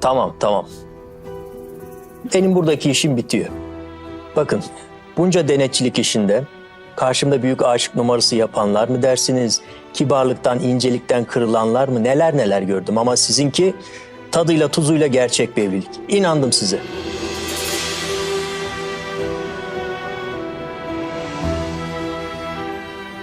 Tamam, tamam. Benim buradaki işim bitiyor. Bakın, bunca denetçilik işinde karşımda büyük aşık numarası yapanlar mı dersiniz? Kibarlıktan, incelikten kırılanlar mı? Neler neler gördüm ama sizinki tadıyla tuzuyla gerçek bir evlilik. İnandım size.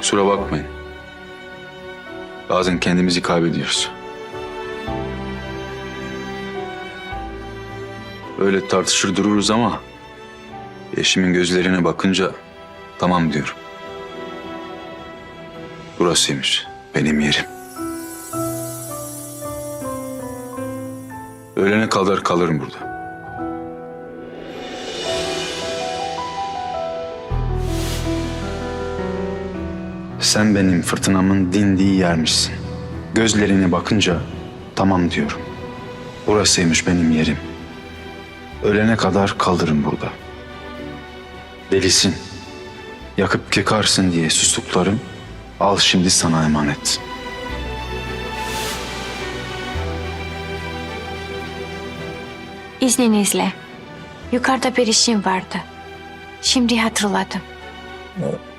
Kusura bakmayın. Bazen kendimizi kaybediyoruz. Öyle tartışır dururuz ama eşimin gözlerine bakınca tamam diyorum. Burasıymış benim yerim. Ölene kadar kalırım burada. Sen benim fırtınamın dindiği yermişsin. Gözlerine bakınca tamam diyorum. Burasıymış benim yerim. Ölene kadar kalırım burada. Delisin. Yakıp yıkarsın diye sustuklarım al şimdi sana emanet. İzninizle. Yukarıda bir işim vardı. Şimdi hatırladım.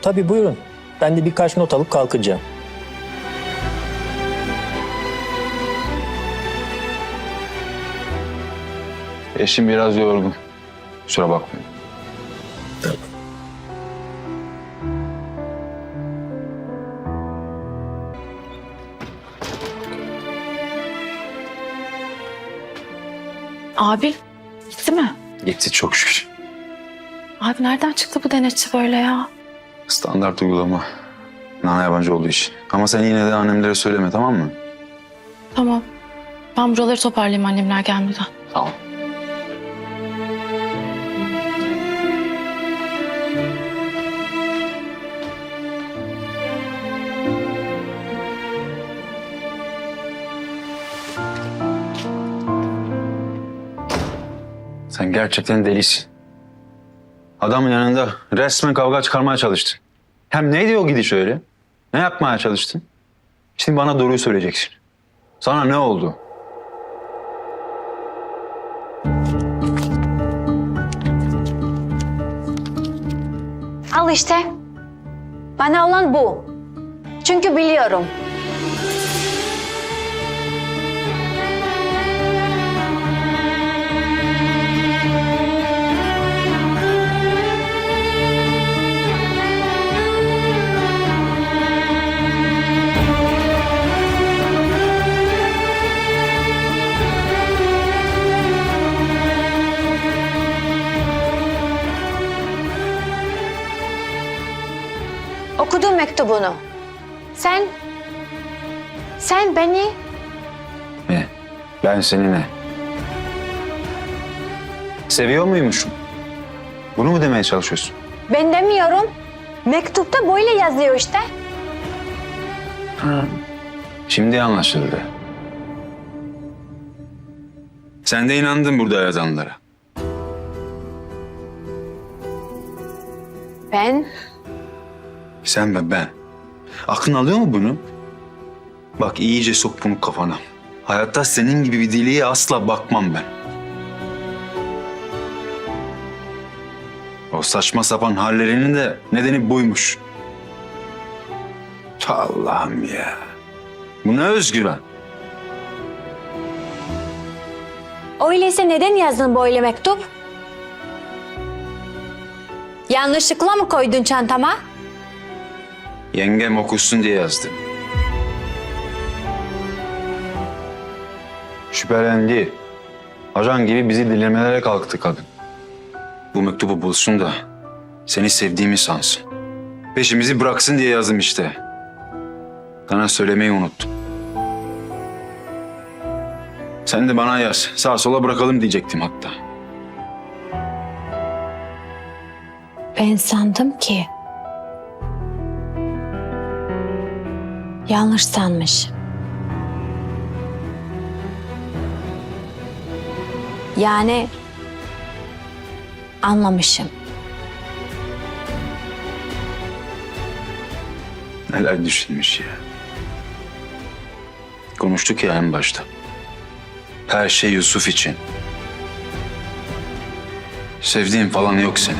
Tabii buyurun. Ben de birkaç not alıp kalkacağım. Eşim biraz yorgun. Kusura bakmayın. Abi gitti mi? Gitti çok şükür. Abi nereden çıktı bu denetçi böyle ya? Standart uygulama. Nana yabancı olduğu için. Ama sen yine de annemlere söyleme tamam mı? Tamam. Ben buraları toparlayayım annemler gelmeden. Tamam. Sen gerçekten delisin. Adamın yanında resmen kavga çıkarmaya çalıştın. Hem neydi o gidiş öyle? Ne yapmaya çalıştın? Şimdi bana doğruyu söyleyeceksin. Sana ne oldu? Al işte. Bana olan bu. Çünkü biliyorum. Okudum mektubunu. Sen, sen beni Ne? Ben seni ne? Seviyor muymuşum? Bunu mu demeye çalışıyorsun? Ben demiyorum. Mektupta böyle yazıyor işte. Şimdi anlaşıldı. Sen de inandın burada yazanlara. Ben Sen ve ben. Aklın alıyor mu bunu? Bak iyice sok bunu kafana. Hayatta senin gibi bir deliye asla bakmam ben. O saçma sapan hallerinin de nedeni buymuş. Allah'ım ya. Bu ne özgüven? öyleyse neden yazdın böyle mektup? Yanlışlıkla mı koydun çantama? Yengem okusun diye yazdım. Şüphelendi. Ajan gibi bizi dilemelere kalktı kadın. Bu mektubu bulsun da seni sevdiğimi sansın. Peşimizi bıraksın diye yazdım işte. Sana söylemeyi unuttum. Sen de bana yaz. Sağa sola bırakalım diyecektim hatta. Ben sandım ki... Yanlış sanmış. Yani anlamışım. Neler düşünmüş ya. Konuştuk ya en başta. Her şey Yusuf için. Sevdiğin falan yok senin.